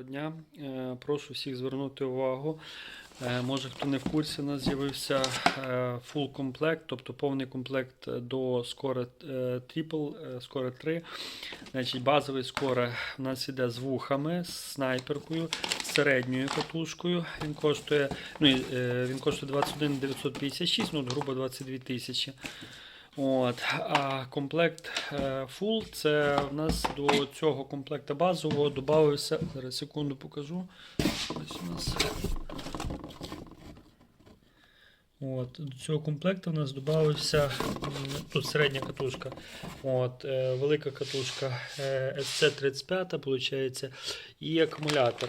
Доброго дня. Е, Прошу всіх звернути увагу. Е, Може, хто не в курсі, у нас з'явився е, full комплект, тобто повний комплект до скоре Triple, скоре 3. Значить, базовий скоре у нас іде з вухами, з снайперкою, з середньою катушкою. Він коштує, ну, він коштує 21 956, ну, грубо 22 тисячі. От, а комплект е, Full це в нас до цього комплекта базового додався. Зараз секунду покажу. Ось у нас. От, до цього комплекту в нас додався тут середня катушка. От, е, велика катушка е, SC35, виходить, і акумулятор.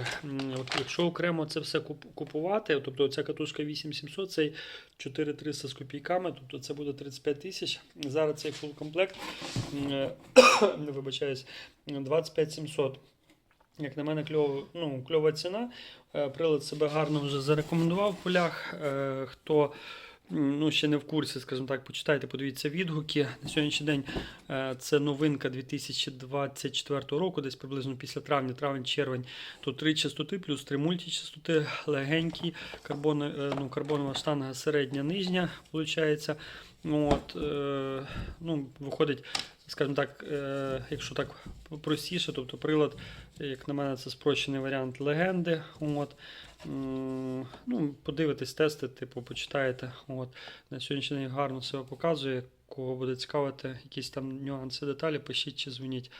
От, якщо окремо це все купувати, тобто ця катушка 8700, цей 4300 з копійками, тобто це буде 35 тисяч. Зараз цей фул комплект, е, вибачаюсь, 25700. Як на мене, кльова, ну, кльова ціна. Е, Прилад себе гарно вже зарекомендував в полях. Е, Хто ну, ще не в курсі, скажімо так, почитайте, подивіться відгуки. На сьогоднішній день е, це новинка 2024 року, десь приблизно після травня, травень-червень. Тут три частоти, плюс три мультичастоти, легенькі, карбон, ну, карбонова штанга середня, нижня, виходить. Ну, виходить, скажімо так, е, якщо так простіше, тобто прилад, як на мене, це спрощений варіант легенди. От. Ну, подивитесь, тести, типу, почитаєте. От. На сьогоднішній день гарно себе показує. Кого буде цікавити, якісь там нюанси, деталі, пишіть чи дзвоніть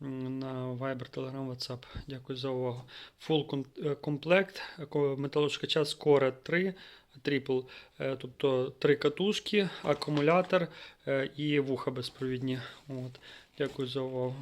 на Viber, Telegram, WhatsApp. Дякую за увагу. Full е, комплект, ко- металошукача Score 3, Triple, е, тобто три катушки, акумулятор е, і вуха безпровідні. От. Дякую за увагу.